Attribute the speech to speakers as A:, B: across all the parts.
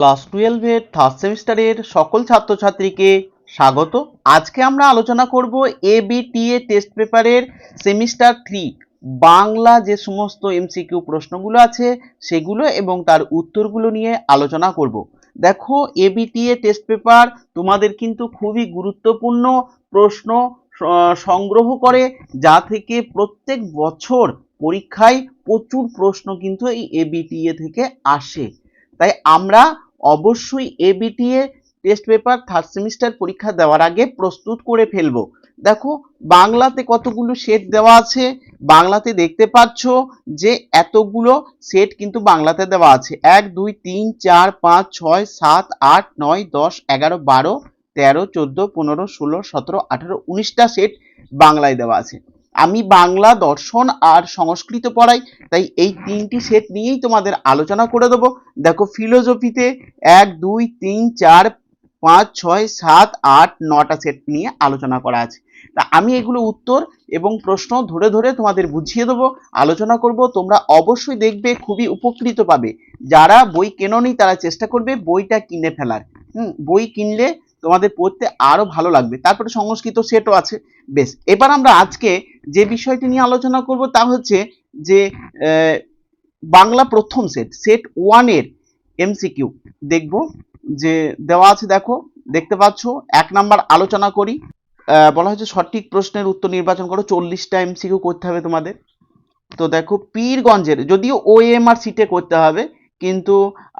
A: class টুয়েলভের third সেমিস্টারের সকল ছাত্রছাত্রীকে স্বাগত আজকে আমরা আলোচনা করব এ বিটিএ টেস্ট পেপারের সেমিস্টার থ্রি বাংলা যে সমস্ত এমসিকিউ প্রশ্নগুলো আছে সেগুলো এবং তার উত্তরগুলো নিয়ে আলোচনা করব দেখো এ বিটিএ টেস্ট পেপার তোমাদের কিন্তু খুবই গুরুত্বপূর্ণ প্রশ্ন সংগ্রহ করে যা থেকে প্রত্যেক বছর পরীক্ষায় প্রচুর প্রশ্ন কিন্তু এই এবিটিএ থেকে আসে তাই আমরা অবশ্যই ABTA test paper third semester পরীক্ষা দেওয়ার আগে প্রস্তুত করে ফেলব দেখো বাংলাতে কতগুলো সেট দেওয়া আছে বাংলাতে দেখতে পাচ্ছ যে এতগুলো সেট কিন্তু বাংলাতে দেওয়া আছে এক দুই তিন চার পাঁচ ছয় সাত আট নয় দশ এগারো বারো তেরো চোদ্দো পনেরো ষোলো সতেরো আঠেরো উনিশটা সেট বাংলায় দেওয়া আছে আমি বাংলা দর্শন আর সংস্কৃত পড়াই তাই এই তিনটি সেট নিয়েই তোমাদের আলোচনা করে দেবো দেখো ফিলোজফিতে এক দুই তিন চার পাঁচ ছয় সাত আট নটা সেট নিয়ে আলোচনা করা আছে তা আমি এগুলো উত্তর এবং প্রশ্ন ধরে ধরে তোমাদের বুঝিয়ে দেবো আলোচনা করব তোমরা অবশ্যই দেখবে খুবই উপকৃত পাবে যারা বই কেননি তারা চেষ্টা করবে বইটা কিনে ফেলার হুম বই কিনলে তোমাদের পড়তে আরও ভালো লাগবে তারপরে সংস্কৃত সেটও আছে বেশ এবার আমরা আজকে যে বিষয়টি নিয়ে আলোচনা করব তা হচ্ছে যে বাংলা প্রথম সেট সেট ওয়ানের এমসিকিউ দেখব যে দেওয়া আছে দেখো দেখতে পাচ্ছ এক নাম্বার আলোচনা করি বলা হয়েছে সঠিক প্রশ্নের উত্তর নির্বাচন করো চল্লিশটা এমসিকিউ করতে হবে তোমাদের তো দেখো পীরগঞ্জের যদিও ও এম আর সিটে করতে হবে কিন্তু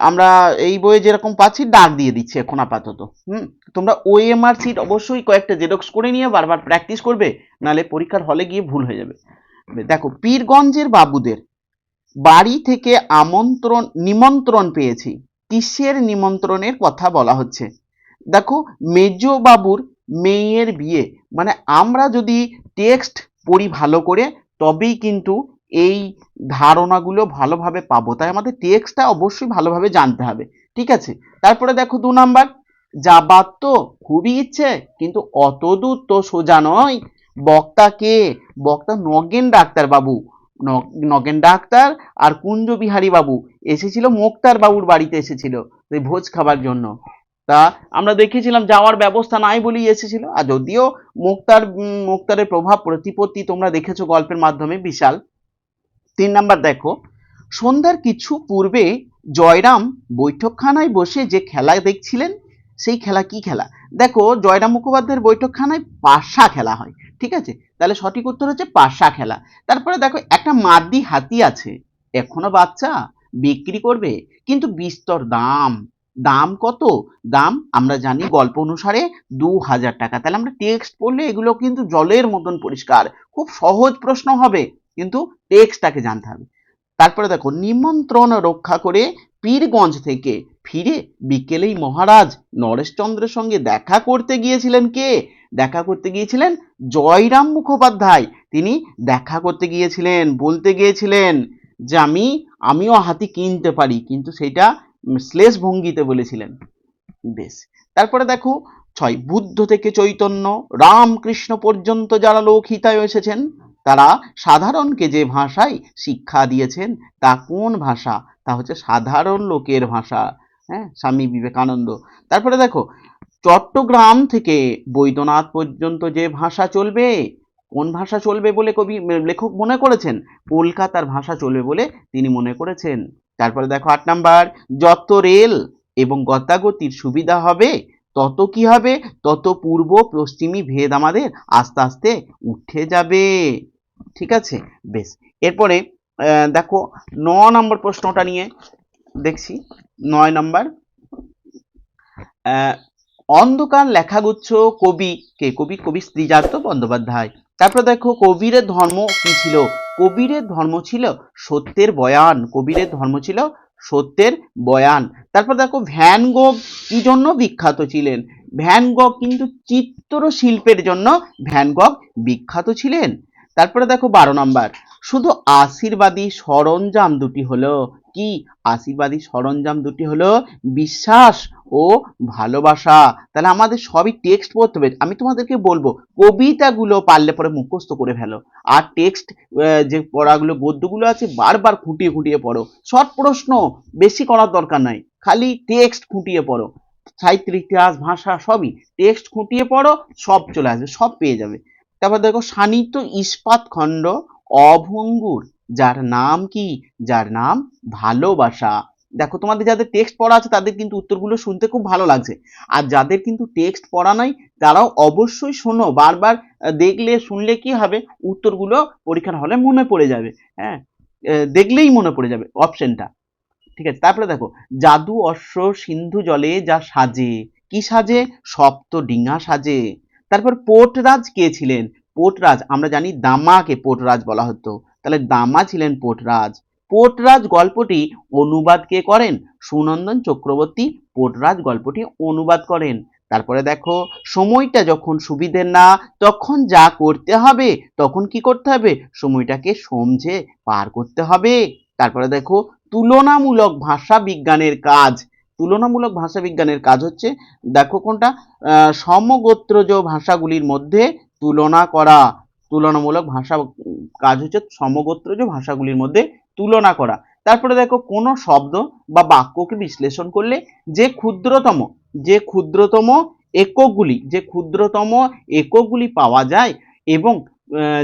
A: আমরা এই বইয়ে যেরকম পাচ্ছি ডাক দিয়ে দিচ্ছে এখন আপাতত হুম তোমরা ওএমআর সিট e অবশ্যই কয়েকটা জেরক্স করে নিয়ে বারবার প্র্যাকটিস করবে নালে পরীক্ষার হলে গিয়ে ভুল হয়ে যাবে দেখো পীরগঞ্জের বাবুদের বাড়ি থেকে আমন্ত্রণ নিমন্ত্রণ পেয়েছি কিসের নিমন্ত্রণের কথা বলা হচ্ছে দেখো মেজো বাবুর মেয়ের বিয়ে মানে আমরা যদি টেক্সট পড়ি ভালো করে তবেই কিন্তু এই ধারণাগুলো ভালোভাবে পাবো তাই আমাদের টেক্সটটা অবশ্যই ভালোভাবে জানতে হবে ঠিক আছে তারপরে দেখো দু নাম্বার যাবার তো খুবই ইচ্ছে কিন্তু অত দূর তো সোজা নয় বক্তা কে বক্তা নগেন ডাক্তার বাবু নগেন ডাক্তার আর কুঞ্জ বিহারী বাবু এসেছিল মোক্তার বাবুর বাড়িতে এসেছিল এই ভোজ খাবার জন্য তা আমরা দেখেছিলাম যাওয়ার ব্যবস্থা নাই বলেই এসেছিল আর যদিও মুক্তার মুক্তারের প্রভাব প্রতিপত্তি তোমরা দেখেছো গল্পের মাধ্যমে বিশাল তিন নাম্বার দেখো সন্ধ্যার কিছু পূর্বে জয়রাম বৈঠকখানায় বসে যে খেলা দেখছিলেন সেই খেলা কি খেলা দেখো জয়রাম মুখোপাধ্যায়ের বৈঠকখানায় পাশা খেলা হয় ঠিক আছে তাহলে সঠিক উত্তর হচ্ছে পাশা খেলা তারপরে দেখো একটা মাদি হাতি আছে এখনো বাচ্চা বিক্রি করবে কিন্তু বিস্তর দাম দাম কত দাম আমরা জানি গল্প অনুসারে দু হাজার টাকা তাহলে আমরা টেক্সট পড়লে এগুলো কিন্তু জলের মতন পরিষ্কার খুব সহজ প্রশ্ন হবে কিন্তু টেক্সটটাকে জানতে হবে তারপরে দেখো নিমন্ত্রণ রক্ষা করে পীরগঞ্জ থেকে ফিরে বিকেলেই মহারাজ নরেশচন্দ্রের সঙ্গে দেখা করতে গিয়েছিলেন কে দেখা করতে গিয়েছিলেন জয়রাম মুখোপাধ্যায় তিনি দেখা করতে গিয়েছিলেন বলতে গিয়েছিলেন যে আমি আমিও হাতি কিনতে পারি কিন্তু সেটা শ্লেষ ভঙ্গিতে বলেছিলেন বেশ তারপরে দেখো ছয় বুদ্ধ থেকে চৈতন্য রামকৃষ্ণ পর্যন্ত যারা লোক হিতায় এসেছেন তারা সাধারণকে যে ভাষায় শিক্ষা দিয়েছেন তা কোন ভাষা তা হচ্ছে সাধারণ লোকের ভাষা হ্যাঁ স্বামী বিবেকানন্দ তারপরে দেখো চট্টগ্রাম থেকে বৈদ্যনাথ পর্যন্ত যে ভাষা চলবে কোন ভাষা চলবে বলে কবি লেখক মনে করেছেন কলকাতার ভাষা চলবে বলে তিনি মনে করেছেন তারপরে দেখো আট নাম্বার যত রেল এবং গতাগতির সুবিধা হবে তত কি হবে তত পূর্ব পশ্চিমী ভেদ আমাদের আস্তে আস্তে উঠে যাবে ঠিক আছে বেশ এরপরে দেখো ন নম্বর প্রশ্নটা নিয়ে দেখছি নয় নম্বর অন্ধকার লেখাগুচ্ছ কবি কে কবি কবি শ্রীজাত বন্দ্যোপাধ্যায় তারপর দেখো কবিরের ধর্ম কি ছিল কবিরের ধর্ম ছিল সত্যের বয়ান কবিরের ধর্ম ছিল সত্যের বয়ান তারপর দেখো ভ্যান গোগ কি জন্য বিখ্যাত ছিলেন ভ্যান গগ কিন্তু চিত্র শিল্পের জন্য ভ্যান গগ বিখ্যাত ছিলেন তারপরে দেখো বারো নম্বর শুধু আশীর্বাদী সরঞ্জাম দুটি হলো কি আশীর্বাদী সরঞ্জাম দুটি হলো বিশ্বাস ও ভালোবাসা তাহলে আমাদের সবই টেক্সট পড়তে হবে আমি তোমাদেরকে বলবো কবিতাগুলো পারলে পরে মুখস্থ করে ফেলো আর টেক্সট যে পড়াগুলো গদ্যগুলো আছে বারবার খুঁটিয়ে খুঁটিয়ে পড়ো শর্ট প্রশ্ন বেশি করার দরকার নাই খালি টেক্সট খুঁটিয়ে পড়ো সাহিত্যের ইতিহাস ভাষা সবই টেক্সট খুঁটিয়ে পড়ো সব চলে আসবে সব পেয়ে যাবে তারপর দেখো সানিত ইস্পাত খণ্ড অভঙ্গুর যার নাম কি যার নাম ভালোবাসা দেখো তোমাদের যাদের টেক্সট পড়া আছে তাদের কিন্তু উত্তরগুলো শুনতে খুব ভালো লাগছে আর যাদের কিন্তু টেক্সট পড়া নাই তারাও অবশ্যই শোনো বারবার দেখলে শুনলে কি হবে উত্তরগুলো পরীক্ষার হলে মনে পড়ে যাবে হ্যাঁ দেখলেই মনে পড়ে যাবে অপশনটা ঠিক আছে তারপরে দেখো জাদু অশ্ব সিন্ধু জলে যা সাজে কি সাজে সপ্ত ডিঙা সাজে তারপর পোটরাজ কে ছিলেন পোটরাজ আমরা জানি দামাকে পোটরাজ বলা হতো তাহলে দামা ছিলেন পোটরাজ পোটরাজ গল্পটি অনুবাদ কে করেন সুনন্দন চক্রবর্তী পোটরাজ গল্পটি অনুবাদ করেন তারপরে দেখো সময়টা যখন সুবিধের না তখন যা করতে হবে তখন কি করতে হবে সময়টাকে সমঝে পার করতে হবে তারপরে দেখো তুলনামূলক ভাষা বিজ্ঞানের কাজ তুলনামূলক ভাষা বিজ্ঞানের কাজ হচ্ছে দেখো কোনটা সমগোত্রজ ভাষাগুলির মধ্যে তুলনা করা তুলনামূলক ভাষা কাজ হচ্ছে সমগোত্র যে ভাষাগুলির মধ্যে তুলনা করা তারপরে দেখো কোনো শব্দ বা বাক্যকে বিশ্লেষণ করলে যে ক্ষুদ্রতম যে ক্ষুদ্রতম এককগুলি যে ক্ষুদ্রতম এককগুলি পাওয়া যায় এবং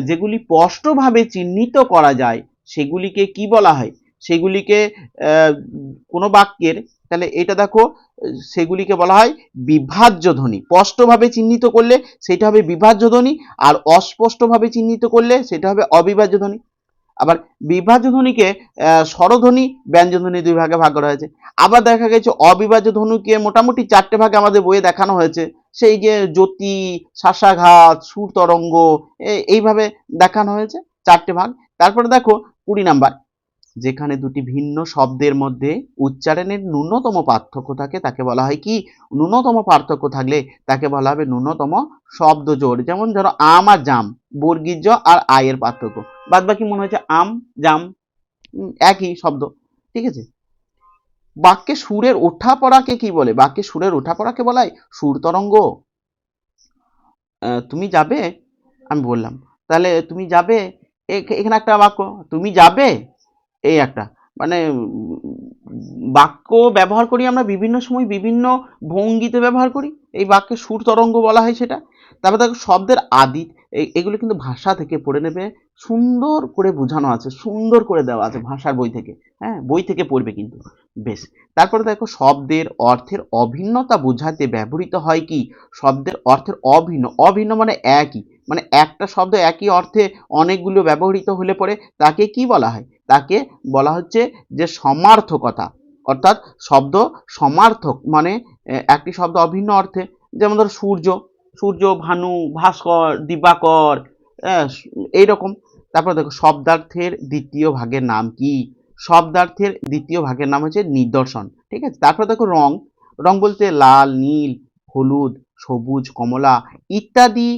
A: যেগুলি স্পষ্টভাবে চিহ্নিত করা যায় সেগুলিকে কি বলা হয় সেগুলিকে কোনো বাক্যের তাহলে এটা দেখো সেগুলিকে বলা হয় বিভাজ্য ধ্বনি স্পষ্টভাবে চিহ্নিত করলে সেটা হবে বিভাজ্য ধ্বনি আর অস্পষ্টভাবে চিহ্নিত করলে সেটা হবে অবিভাজ্য ধ্বনি আবার বিভাজ্য ধ্বনিকে স্বরধ্বনি ব্যঞ্জনধ্বনি দুই ভাগে ভাগ করা হয়েছে আবার দেখা গেছে অবিভাজ্য ধ্বনিকে মোটামুটি চারটে ভাগে আমাদের বইয়ে দেখানো হয়েছে সেই যে জ্যোতি শ্বাসাঘাত সুর তরঙ্গ এইভাবে দেখানো হয়েছে চারটে ভাগ তারপরে দেখো কুড়ি নাম্বার যেখানে দুটি ভিন্ন শব্দের মধ্যে উচ্চারণের ন্যূনতম পার্থক্য থাকে তাকে বলা হয় কি ন্যূনতম পার্থক্য থাকলে তাকে বলা হবে ন্যূনতম শব্দ জোর যেমন ধরো আম আর জাম বর্গীর জ আর আয়ের পার্থক্য বাদ বাকি মনে হয়েছে আম জাম একই শব্দ ঠিক আছে বাক্যে সুরের ওঠা পড়াকে কি বলে বাক্যে সুরের ওঠা পড়াকে হয় সুর তরঙ্গ তুমি যাবে আমি বললাম তাহলে তুমি যাবে এখানে একটা বাক্য তুমি যাবে এই একটা মানে বাক্য ব্যবহার করি আমরা বিভিন্ন সময় বিভিন্ন ভঙ্গিতে ব্যবহার করি এই বাক্যে সুর তরঙ্গ বলা হয় সেটা তারপর দেখো শব্দের আদি এগুলো কিন্তু ভাষা থেকে পড়ে নেবে সুন্দর করে বোঝানো আছে সুন্দর করে দেওয়া আছে ভাষার বই থেকে হ্যাঁ বই থেকে পড়বে কিন্তু বেশ তারপরে দেখো শব্দের অর্থের অভিন্নতা বোঝাতে ব্যবহৃত হয় কি শব্দের অর্থের অভিন্ন অভিন্ন মানে একই মানে একটা শব্দ একই অর্থে অনেকগুলো ব্যবহৃত হলে পরে তাকে কি বলা হয় তাকে বলা হচ্ছে যে সমার্থকতা অর্থাৎ শব্দ সমার্থক মানে একটি শব্দ অভিন্ন অর্থে যেমন ধর সূর্য সূর্য ভানু ভাস্কর দিবাকর এইরকম তারপর দেখো শব্দার্থের দ্বিতীয় ভাগের নাম কি শব্দার্থের দ্বিতীয় ভাগের নাম হচ্ছে নিদর্শন ঠিক আছে তারপর দেখো রং রং বলতে লাল নীল হলুদ সবুজ কমলা ইত্যাদি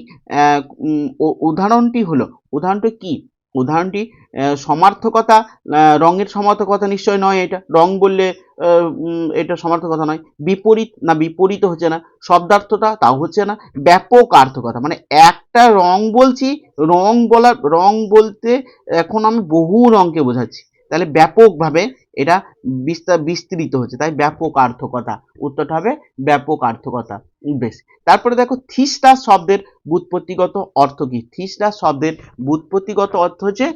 A: উদাহরণটি হলো উদাহরণটি কি উদাহরণটি সমার্থকতা রঙের সমার্থকতা নিশ্চয় নয় এটা রং বললে এটা সমার্থকতা নয় বিপরীত না বিপরীত হচ্ছে না শব্দার্থতা তাও হচ্ছে না ব্যাপক আর্থকতা মানে একটা রং বলছি রং বলার রং বলতে এখন আমি বহু রঙকে বোঝাচ্ছি তাহলে ব্যাপকভাবে এটা বিস্তার বিস্তৃত হচ্ছে তাই ব্যাপক আর্থকতা উত্তরটা হবে ব্যাপক আর্থকতা বেশ তারপরে দেখো থিস্টা শব্দের বুৎপত্তিগত অর্থ কি থিস্টা শব্দের বুৎপত্তিগত অর্থ হচ্ছে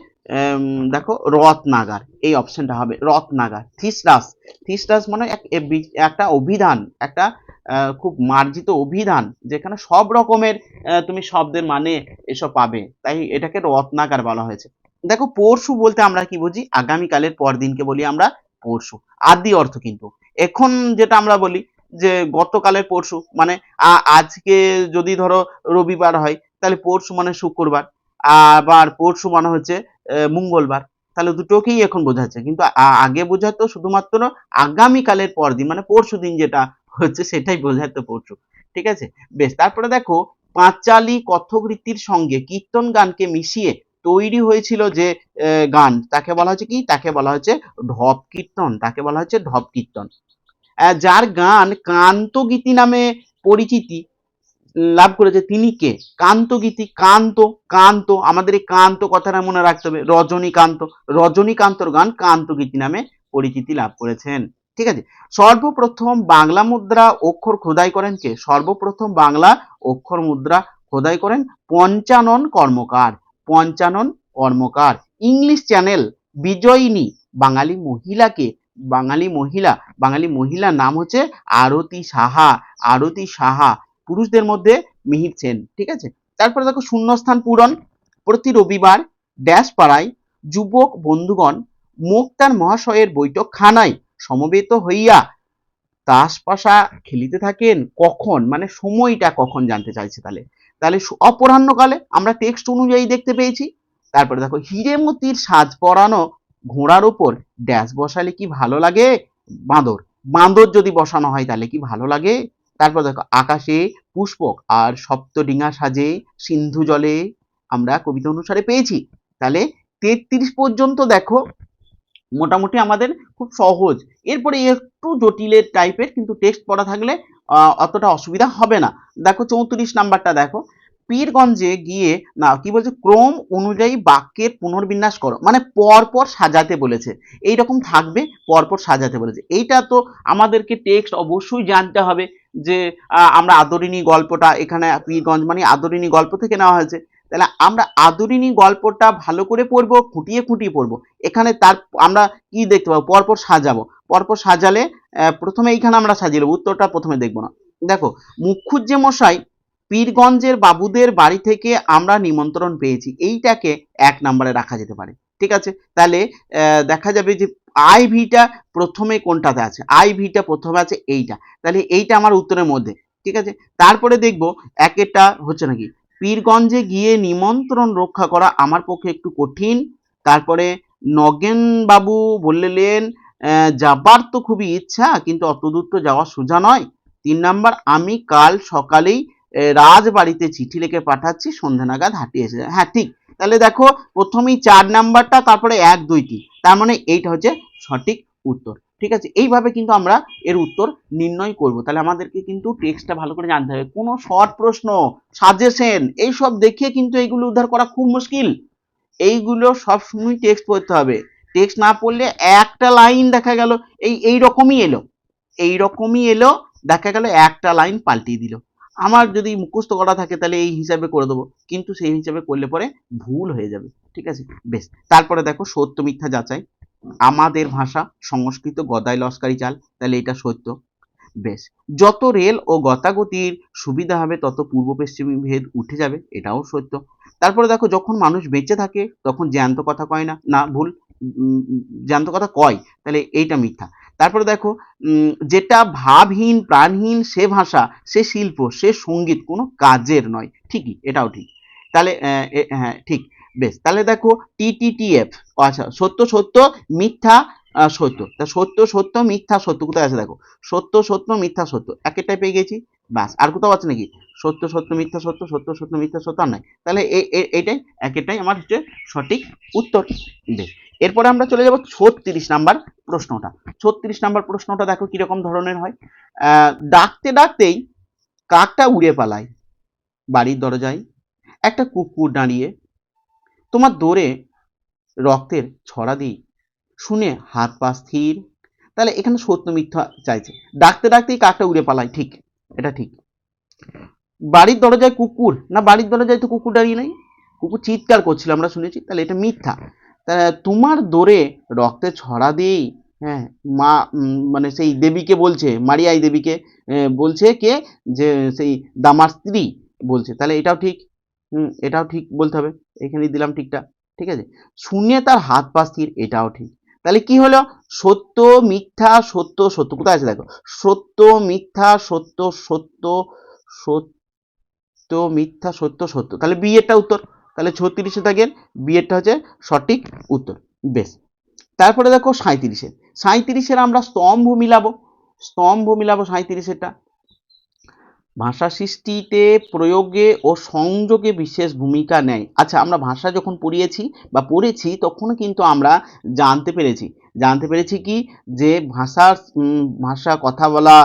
A: দেখো রত্নাগার এই অপশনটা হবে রত্নাগার থিস্টাস থিস্টাস মানে এক একটা অভিধান একটা খুব মার্জিত অভিধান যেখানে সব রকমের তুমি শব্দের মানে এসব পাবে তাই এটাকে রত্নাকার বলা হয়েছে দেখো পরশু বলতে আমরা কি বুঝি আগামীকালের পর দিনকে বলি আমরা পরশু আদি অর্থ কিন্তু এখন যেটা আমরা বলি যে গতকালের পরশু মানে আজকে যদি ধরো রবিবার হয় তাহলে পরশু মানে শুক্রবার আবার পরশু মানে হচ্ছে মঙ্গলবার তাহলে দুটোকেই এখন বোঝাচ্ছে কিন্তু আগে বোঝাতো শুধুমাত্র আগামীকালের পর দিন মানে পরশু দিন যেটা হচ্ছে সেটাই বোঝাতো পরশু ঠিক আছে বেশ তারপরে দেখো পাঁচালী কথক সঙ্গে কীর্তন গানকে মিশিয়ে তৈরি হয়েছিল যে গান তাকে বলা হচ্ছে কি তাকে বলা হচ্ছে ঢপ কীর্তন তাকে বলা হচ্ছে ঢপ কীর্তন যার গান গীতি নামে পরিচিতি লাভ করেছে তিনি কে কান্তগীতি কান্ত কান্ত আমাদের এই কান্ত কথাটা মনে রাখতে হবে রজনীকান্ত রজনীকান্তর গান গীতি নামে পরিচিতি লাভ করেছেন ঠিক আছে সর্বপ্রথম বাংলা মুদ্রা অক্ষর খোদাই করেন কে সর্বপ্রথম বাংলা অক্ষর মুদ্রা খোদাই করেন পঞ্চানন কর্মকার পঞ্চানন কর্মকার ইংলিশ চ্যানেল বিজয়িনী বাঙালি মহিলাকে বাঙালি মহিলা বাঙালি মহিলার নাম হচ্ছে আরতি সাহা আরতি সাহা পুরুষদের মধ্যে মিহির সেন ঠিক আছে তারপরে দেখো শূন্যস্থান পূরণ প্রতি রবিবার ড্যাশ পাড়ায় যুবক বন্ধুগণ মুক্তার মহাশয়ের বৈঠক খানায় সমবেত হইয়া তাস পাশা খেলিতে থাকেন কখন মানে সময়টা কখন জানতে চাইছে তাহলে তাহলে অপরাহ্নকালে আমরা টেক্সট অনুযায়ী দেখতে পেয়েছি তারপরে দেখো হিরেমতির সাজ পরানো ঘোড়ার উপর ড্যাশ বসালে কি ভালো লাগে বাঁদর বাঁদর যদি বসানো হয় তাহলে কি ভালো লাগে তারপর দেখো আকাশে পুষ্পক আর সপ্তডিঙা সাজে সিন্ধু জলে আমরা কবিতা অনুসারে পেয়েছি তাহলে তেত্রিশ পর্যন্ত দেখো মোটামুটি আমাদের খুব সহজ এরপরে একটু জটিলের টাইপের কিন্তু টেক্সট পড়া থাকলে অতটা অসুবিধা হবে না দেখো চৌত্রিশ নাম্বারটা দেখো পীরগঞ্জে গিয়ে না কি বলছে ক্রম অনুযায়ী বাক্যের পুনর্বিন্যাস করো মানে পরপর সাজাতে বলেছে এই রকম থাকবে পরপর সাজাতে বলেছে এইটা তো আমাদেরকে টেক্সট অবশ্যই জানতে হবে যে আমরা আদরিণী গল্পটা এখানে পীরগঞ্জ মানে আদরিণী গল্প থেকে নেওয়া হয়েছে তাহলে আমরা আদরিনী গল্পটা ভালো করে পড়বো খুঁটিয়ে খুঁটিয়ে পড়বো এখানে তার আমরা কি দেখতে পাবো পরপর সাজাবো পরপর সাজালে প্রথমে এইখানে আমরা সাজিয়ে উত্তরটা প্রথমে দেখবো না দেখো মুখুজ্জে মশাই পীরগঞ্জের বাবুদের বাড়ি থেকে আমরা নিমন্ত্রণ পেয়েছি এইটাকে এক নম্বরে রাখা যেতে পারে ঠিক আছে তাহলে দেখা যাবে যে আই ভিটা প্রথমে কোনটাতে আছে আই ভিটা প্রথমে আছে এইটা তাহলে এইটা আমার উত্তরের মধ্যে ঠিক আছে তারপরে দেখব একেটা হচ্ছে নাকি পীরগঞ্জে গিয়ে নিমন্ত্রণ রক্ষা করা আমার পক্ষে একটু কঠিন তারপরে নগেনবাবু বললেন যাবার তো খুবই ইচ্ছা কিন্তু অতদূর তো যাওয়া সোজা নয় তিন নাম্বার আমি কাল সকালেই রাজবাড়িতে চিঠি লিখে পাঠাচ্ছি সন্ধ্যা নাগাদ হাঁটিয়ে এসে হ্যাঁ ঠিক তাহলে দেখো প্রথমেই চার নাম্বারটা তারপরে এক দুইটি তার মানে এইটা হচ্ছে সঠিক উত্তর ঠিক আছে এইভাবে কিন্তু আমরা এর উত্তর নির্ণয় করব তাহলে আমাদেরকে কিন্তু টেক্সটটা ভালো করে জানতে হবে কোনো শর্ট প্রশ্ন সাজেশন এইসব দেখিয়ে কিন্তু এইগুলো উদ্ধার করা খুব মুশকিল এইগুলো সবসময় টেক্সট পড়তে হবে টেক্সট না পড়লে একটা লাইন দেখা গেল এই এই রকমই এলো এই রকমই এলো দেখা গেল একটা লাইন পাল্টিয়ে দিল আমার যদি মুখস্থ করা থাকে তাহলে এই হিসাবে করে দেবো কিন্তু সেই হিসাবে করলে পরে ভুল হয়ে যাবে ঠিক আছে বেশ তারপরে দেখো সত্য মিথ্যা যাচাই আমাদের ভাষা সংস্কৃত গদাই লস্কারি চাল তাহলে এটা সত্য বেশ যত রেল ও গতাগতির সুবিধা হবে তত পূর্ব পশ্চিমী ভেদ উঠে যাবে এটাও সত্য তারপরে দেখো যখন মানুষ বেঁচে থাকে তখন জ্যান্ত কথা কয় না না ভুল জ্যান্ত কথা কয় তাহলে এইটা মিথ্যা তারপরে দেখো যেটা ভাবহীন প্রাণহীন সে ভাষা সে শিল্প সে সঙ্গীত কোনো কাজের নয় ঠিকই এটাও ঠিক তাহলে হ্যাঁ ঠিক বেশ তাহলে দেখো টিটিটিএফ আচ্ছা সত্য সত্য মিথ্যা সত্য তা সত্য সত্য মিথ্যা সত্য কোথায় আছে দেখো সত্য সত্য মিথ্যা সত্য একটাই পেয়ে গেছি বাস আর কোথাও আছে নাকি সত্য সত্য মিথ্যা সত্য সত্য সত্য মিথ্যা সত্য আর নাই তাহলে এইটাই একেরটাই আমার হচ্ছে সঠিক উত্তর বেশ এরপরে আমরা চলে যাব ছত্রিশ নাম্বার প্রশ্নটা ছত্রিশ নাম্বার প্রশ্নটা দেখো কীরকম ধরনের হয় ডাকতে ডাকতেই কাকটা উড়ে পালায় বাড়ির দরজায় একটা কুকুর দাঁড়িয়ে তোমার দৌড়ে রক্তের ছড়া দিই শুনে হাত পা স্থির তাহলে এখানে সত্য মিথ্যা চাইছে ডাকতে ডাকতেই কাকটা উড়ে পালায় ঠিক এটা ঠিক বাড়ির দরজায় কুকুর না বাড়ির দরজায় তো কুকুর দাঁড়িয়ে নেই কুকুর চিৎকার করছিল আমরা শুনেছি তাহলে এটা মিথ্যা তোমার দোরে রক্তে ছড়া দিই হ্যাঁ মা মানে সেই দেবীকে বলছে মারিয়াই দেবীকে বলছে কে যে সেই দামার স্ত্রী বলছে তাহলে এটাও ঠিক এটাও ঠিক বলতে হবে এখানে দিলাম ঠিকটা ঠিক আছে শূন্যে তার হাত পা স্থির এটাও ঠিক তাহলে কি হলো সত্য মিথ্যা সত্য সত্য কোথায় আছে দেখো সত্য মিথ্যা সত্য সত্য সত্য মিথ্যা সত্য সত্য তাহলে বি এরটা উত্তর তাহলে ছত্রিশে থাকেন বি এরটা হচ্ছে সঠিক উত্তর বেশ তারপরে দেখো সাঁত্রিশে সাঁত্রিশের আমরা স্তম্ভ মিলাবো স্তম্ভ মিলাবো সাঁত্রিশেরটা ভাষা সৃষ্টিতে প্রয়োগে ও সংযোগে বিশেষ ভূমিকা নেয় আচ্ছা আমরা ভাষা যখন পড়িয়েছি বা পড়েছি তখন কিন্তু আমরা জানতে পেরেছি জানতে পেরেছি কি যে ভাষার ভাষা কথা বলা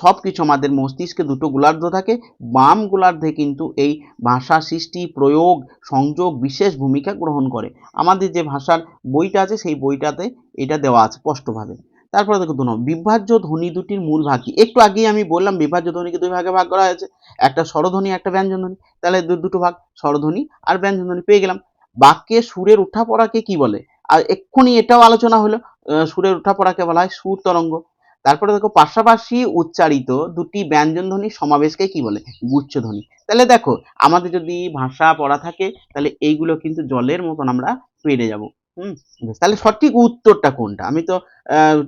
A: সব কিছু আমাদের মস্তিষ্কে দুটো গোলার্ধ থাকে বাম গোলার্ধে কিন্তু এই ভাষা সৃষ্টি প্রয়োগ সংযোগ বিশেষ ভূমিকা গ্রহণ করে আমাদের যে ভাষার বইটা আছে সেই বইটাতে এটা দেওয়া আছে স্পষ্টভাবে তারপরে দেখো দু বিভাজ্য ধ্বনি দুটির মূল ভাগ কি একটু আগেই আমি বললাম বিভাজ্য ধ্বনিকে দুই ভাগে ভাগ করা হয়েছে একটা স্বরধ্বনি একটা ব্যঞ্জনধ্বনি তাহলে দুটো ভাগ স্বরধ্বনি আর ব্যঞ্জন ধ্বনি পেয়ে গেলাম বাক্যে সুরের উঠা পড়াকে কি বলে আর এক্ষুনি এটাও আলোচনা হলো সুরের উঠা পড়াকে বলা হয় সুর তরঙ্গ তারপরে দেখো পাশাপাশি উচ্চারিত দুটি ব্যঞ্জনধ্বনি সমাবেশকে কি বলে গুচ্ছ ধ্বনি তাহলে দেখো আমাদের যদি ভাষা পড়া থাকে তাহলে এইগুলো কিন্তু জলের মতন আমরা পেরে যাব হুম তাহলে সঠিক উত্তরটা কোনটা আমি তো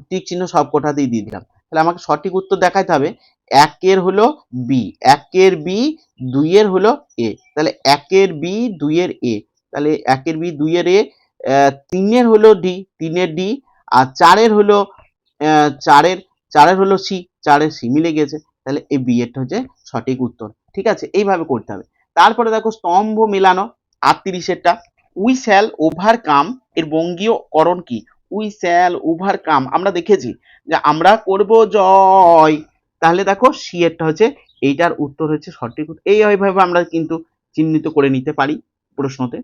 A: টিক চিহ্ন সব কোঠাতেই দিয়ে দিলাম তাহলে আমাকে সঠিক উত্তর দেখাইতে হবে একের হলো বি একের বি দুইয়ের হলো এ তাহলে একের বি দুইয়ের এ তাহলে একের বি দুইয়ের এ তিনের হলো ডি তিনের ডি আর চারের হলো চারের চারের হলো সি চারের সি মিলে গেছে তাহলে এ বি এরটা হচ্ছে সঠিক উত্তর ঠিক আছে এইভাবে করতে হবে তারপরে দেখো স্তম্ভ মেলানো আটত্রিশেরটা উই শ্যাল ওভারকাম এর বঙ্গীয়করণ কি উই শ্যাল ওভারকাম আমরা দেখেছি যে আমরা করব জয় তাহলে দেখো সিয়েরটা হচ্ছে এইটার উত্তর হচ্ছে সঠিক এই ভাবে আমরা কিন্তু চিহ্নিত করে নিতে পারি প্রশ্নতে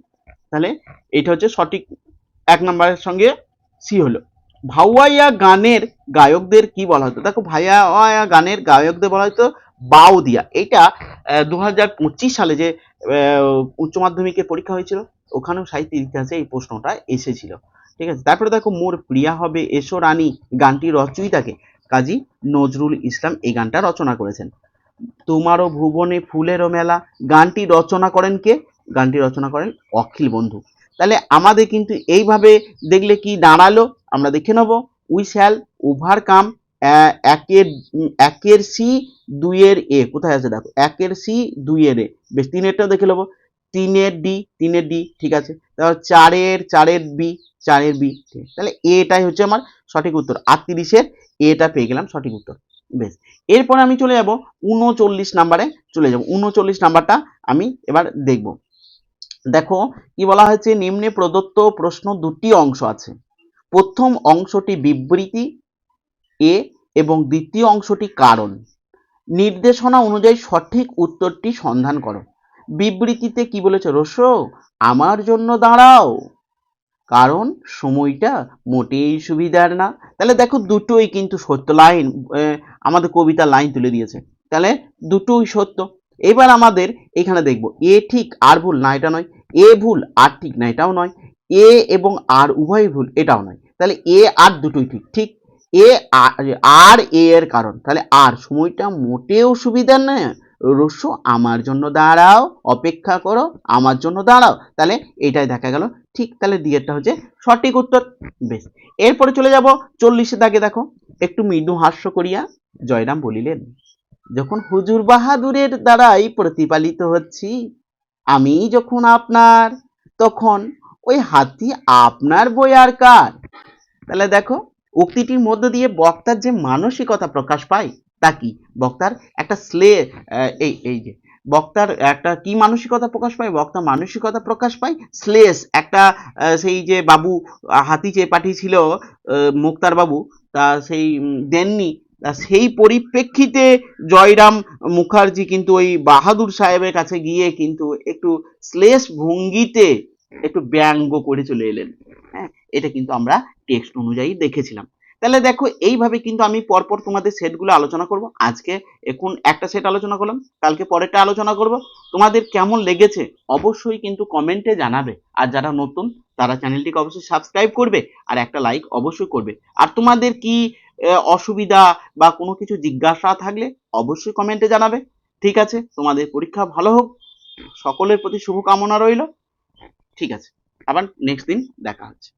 A: তাহলে এটা হচ্ছে সঠিক এক নম্বরের সঙ্গে সি হলো ভাওয়াইয়া গানের গায়কদের কি বলা হতো দেখো ভাইয়া গানের গায়কদের বলা হতো বাউদিয়া এটা দু সালে যে উচ্চ মাধ্যমিকের পরীক্ষা হয়েছিল ওখানেও সাহিত্যের ইতিহাসে এই প্রশ্নটা এসেছিল ঠিক আছে তারপরে দেখো মোর প্রিয়া হবে এসো রানী গানটি রচয়িতাকে কাজী নজরুল ইসলাম এই গানটা রচনা করেছেন তোমারও ভুবনে ফুলেরও মেলা গানটি রচনা করেন কে গানটি রচনা করেন অখিল বন্ধু তাহলে আমাদের কিন্তু এইভাবে দেখলে কি দাঁড়ালো আমরা দেখে নেব উই শ্যাল ওভারকাম একের একের সি দুইয়ের এ কোথায় আছে দেখো একের সি দুইয়ের এ বেশ তিনেরটাও দেখে নেবো তিনের ডি তিনের ডি ঠিক আছে তারপর চারের চারের বি চারের বি তাহলে এটাই হচ্ছে আমার সঠিক উত্তর আটত্রিশের এটা পেয়ে গেলাম সঠিক উত্তর বেশ এরপরে আমি চলে যাব উনচল্লিশ নাম্বারে চলে যাব উনচল্লিশ নাম্বারটা আমি এবার দেখব দেখো কি বলা হয়েছে নিম্নে প্রদত্ত প্রশ্ন দুটি অংশ আছে প্রথম অংশটি বিবৃতি এ এবং দ্বিতীয় অংশটি কারণ নির্দেশনা অনুযায়ী সঠিক উত্তরটি সন্ধান করো বিবৃতিতে কি বলেছে রসো আমার জন্য দাঁড়াও কারণ সময়টা মোটেই সুবিধার না তাহলে দেখো দুটোই কিন্তু সত্য লাইন আমাদের কবিতা লাইন তুলে দিয়েছে তাহলে দুটোই সত্য এবার আমাদের এখানে দেখব এ ঠিক আর ভুল না এটা নয় এ ভুল আর ঠিক না এটাও নয় এ এবং আর উভয় ভুল এটাও নয় তাহলে এ আর দুটোই ঠিক ঠিক এ আর এ এর কারণ তাহলে আর সময়টা মোটেও সুবিধার নয় রসু আমার জন্য দাঁড়াও অপেক্ষা করো আমার জন্য দাঁড়াও তাহলে এটাই দেখা গেল ঠিক তাহলে দিয়েটা হচ্ছে সঠিক উত্তর বেশ এরপরে চলে যাব চল্লিশের দাগে দেখো একটু মৃদু হাস্য করিয়া জয়রাম বলিলেন যখন হুজুর বাহাদুরের দ্বারাই প্রতিপালিত হচ্ছি আমি যখন আপনার তখন ওই হাতি আপনার বই আর কার তাহলে দেখো উক্তিটির মধ্য দিয়ে বক্তার যে মানসিকতা প্রকাশ পায় তা কি বক্তার একটা স্লে এই এই যে বক্তার একটা কি মানসিকতা প্রকাশ পায় বক্তা মানসিকতা প্রকাশ পায় স্লেস একটা সেই যে বাবু হাতি চেয়ে পাঠিয়েছিল মুক্তার বাবু তা সেই দেননি সেই পরিপ্রেক্ষিতে জয়রাম মুখার্জি কিন্তু ওই বাহাদুর সাহেবের কাছে গিয়ে কিন্তু একটু শ্লেষ ভঙ্গিতে একটু ব্যঙ্গ করে চলে এলেন হ্যাঁ এটা কিন্তু আমরা টেক্সট অনুযায়ী দেখেছিলাম তাহলে দেখো এইভাবে কিন্তু আমি পরপর তোমাদের সেটগুলো আলোচনা করব আজকে এখন একটা সেট আলোচনা করলাম কালকে পরেরটা আলোচনা করব তোমাদের কেমন লেগেছে অবশ্যই কিন্তু কমেন্টে জানাবে আর যারা নতুন তারা চ্যানেলটিকে অবশ্যই সাবস্ক্রাইব করবে আর একটা লাইক অবশ্যই করবে আর তোমাদের কি অসুবিধা বা কোনো কিছু জিজ্ঞাসা থাকলে অবশ্যই কমেন্টে জানাবে ঠিক আছে তোমাদের পরীক্ষা ভালো হোক সকলের প্রতি শুভকামনা রইল ঠিক আছে আবার নেক্সট দিন দেখা হচ্ছে